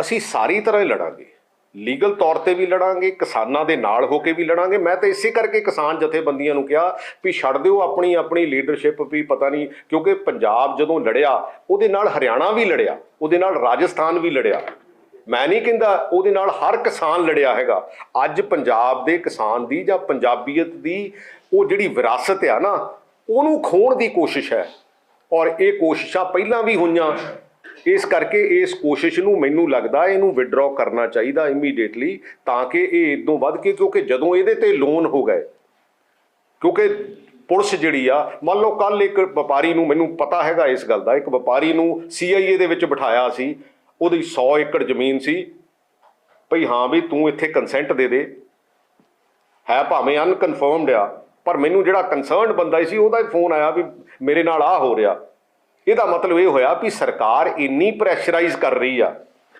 ਅਸੀਂ ਸਾਰੀ ਤਰ੍ਹਾਂ ਹੀ ਲੜਾਂਗੇ। ਲੀਗਲ ਤੌਰ ਤੇ ਵੀ ਲੜਾਂਗੇ, ਕਿਸਾਨਾਂ ਦੇ ਨਾਲ ਹੋ ਕੇ ਵੀ ਲੜਾਂਗੇ। ਮੈਂ ਤਾਂ ਇਸੇ ਕਰਕੇ ਕਿਸਾਨ ਜਥੇਬੰਦੀਆਂ ਨੂੰ ਕਿਹਾ ਵੀ ਛੱਡ ਦਿਓ ਆਪਣੀ ਆਪਣੀ ਲੀਡਰਸ਼ਿਪ ਵੀ ਪਤਾ ਨਹੀਂ, ਕਿਉਂਕਿ ਪੰਜਾਬ ਜਦੋਂ ਲੜਿਆ, ਉਹਦੇ ਨਾਲ ਹਰਿਆਣਾ ਵੀ ਲੜਿਆ, ਉਹਦੇ ਨਾਲ ਰਾਜਸਥਾਨ ਵੀ ਲੜਿਆ। ਮੈਂ ਨਹੀਂ ਕਹਿੰਦਾ ਉਹਦੇ ਨਾਲ ਹਰ ਕਿਸਾਨ ਲੜਿਆ ਹੈਗਾ। ਅੱਜ ਪੰਜਾਬ ਦੇ ਕਿਸਾਨ ਦੀ ਜਾਂ ਪੰਜਾਬੀਅਤ ਦੀ ਉਹ ਜਿਹੜੀ ਵਿਰਾਸਤ ਆ ਨਾ, ਉਹਨੂੰ ਖੋਣ ਦੀ ਕੋਸ਼ਿਸ਼ ਹੈ। ਔਰ ਇਹ ਕੋਸ਼ਿਸ਼ਾਂ ਪਹਿਲਾਂ ਵੀ ਹੋਈਆਂ ਇਸ ਕਰਕੇ ਇਸ ਕੋਸ਼ਿਸ਼ ਨੂੰ ਮੈਨੂੰ ਲੱਗਦਾ ਇਹਨੂੰ ਵਿਡਰਾਅ ਕਰਨਾ ਚਾਹੀਦਾ ਇਮੀਡੀਏਟਲੀ ਤਾਂ ਕਿ ਇਹ ਇਦੋਂ ਵੱਧ ਕੇ, ਕਿਉਂਕਿ ਜਦੋਂ ਇਹਦੇ ਤੇ ਲੋਨ ਹੋ ਗਏ, ਕਿਉਂਕਿ ਪੁਲਿਸ ਜਿਹੜੀ ਆ, ਮੰਨ ਲਓ ਕੱਲ ਇੱਕ ਵਪਾਰੀ ਨੂੰ ਮੈਨੂੰ ਪਤਾ ਹੈਗਾ ਇਸ ਗੱਲ ਦਾ, ਇੱਕ ਵਪਾਰੀ ਨੂੰ ਸੀਆਈਏ ਦੇ ਵਿੱਚ ਬਿਠਾਇਆ ਸੀ, ਉਹਦੀ 100 ਏਕੜ ਜ਼ਮੀਨ ਸੀ, ਭਈ ਹਾਂ ਵੀ ਤੂੰ ਇੱਥੇ ਕੰਸੈਂਟ ਦੇ ਦੇ। ਹੈ ਭਾਵੇਂ ਅਨਕਨਫਰਮਡ ਆ, ਪਰ ਮੈਨੂੰ ਜਿਹੜਾ ਕੰਸਰਨਡ ਬੰਦਾ ਸੀ, ਉਹਦਾ ਹੀ ਫੋਨ ਆਇਆ ਵੀ ਮੇਰੇ ਨਾਲ ਆ ਹੋ ਰਿਹਾ। ਇਹਦਾ ਮਤਲਬ ਇਹ ਹੋਇਆ ਵੀ ਸਰਕਾਰ ਇੰਨੀ ਪ੍ਰੈਸ਼ਰਾਈਜ਼ ਕਰ ਰਹੀ ਆ